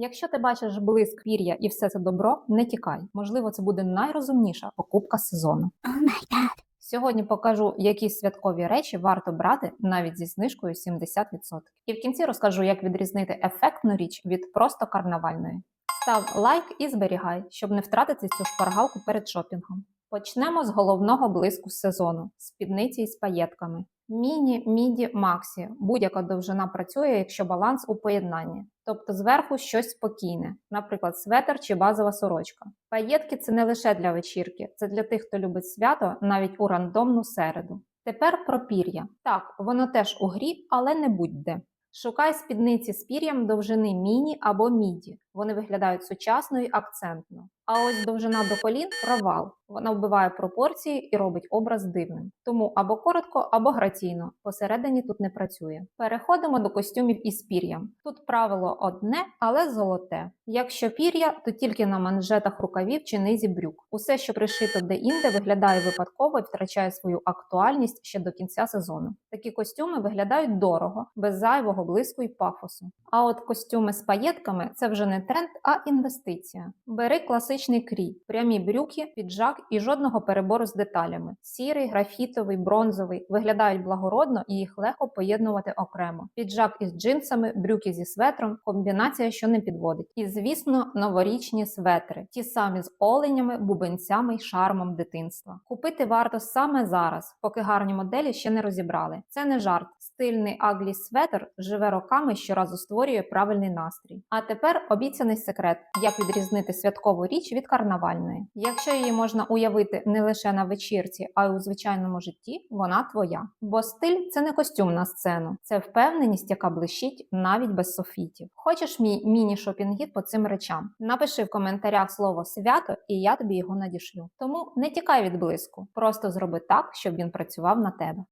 Якщо ти бачиш блиск пір'я і все це добро, не тікай. Можливо, це буде найрозумніша покупка сезону. Сьогодні покажу, які святкові речі варто брати навіть зі знижкою 70%. І в кінці розкажу, як відрізнити ефектну річ від просто карнавальної. Став лайк і зберігай, щоб не втратити цю шпаргалку перед шопінгом. Почнемо з головного блиску сезону спідниці із паєтками. Міні, міді, максі. Будь-яка довжина працює, якщо баланс у поєднанні. Тобто зверху щось спокійне, наприклад, светр чи базова сорочка. Паєтки це не лише для вечірки, це для тих, хто любить свято навіть у рандомну середу. Тепер про пір'я. Так, воно теж у грі, але не будь-де. Шукай спідниці з пір'ям довжини міні або міді. Вони виглядають сучасно і акцентно. А ось довжина до колін провал. Вона вбиває пропорції і робить образ дивним. Тому або коротко, або граційно. Посередині тут не працює. Переходимо до костюмів із пір'ям. Тут правило одне, але золоте. Якщо пір'я, то тільки на манжетах рукавів чи низі брюк. Усе, що пришито де-інде, виглядає випадково і втрачає свою актуальність ще до кінця сезону. Такі костюми виглядають дорого, без зайвого блиску і пафосу. А от костюми з паєтками це вже не тренд, а інвестиція. Бери класичний крій, прямі брюки, піджак і жодного перебору з деталями. Сірий, графітовий, бронзовий виглядають благородно і їх легко поєднувати окремо. Піджак із джинсами, брюки зі светром, комбінація, що не підводить. І звісно, новорічні светри, ті самі з оленями, бубенцями й шармом дитинства. Купити варто саме зараз, поки гарні моделі ще не розібрали. Це не жарт. Стильний аглі светр живе роками щоразу створює правильний настрій. А тепер обіцяний секрет, як відрізнити святкову річ від карнавальної. Якщо її можна уявити не лише на вечірці, а й у звичайному житті, вона твоя. Бо стиль це не костюм на сцену, це впевненість, яка блищить навіть без софітів. Хочеш мій міні-шопінг-гід по цим речам? Напиши в коментарях слово свято, і я тобі його надішлю. Тому не тікай від блиску, просто зроби так, щоб він працював на тебе.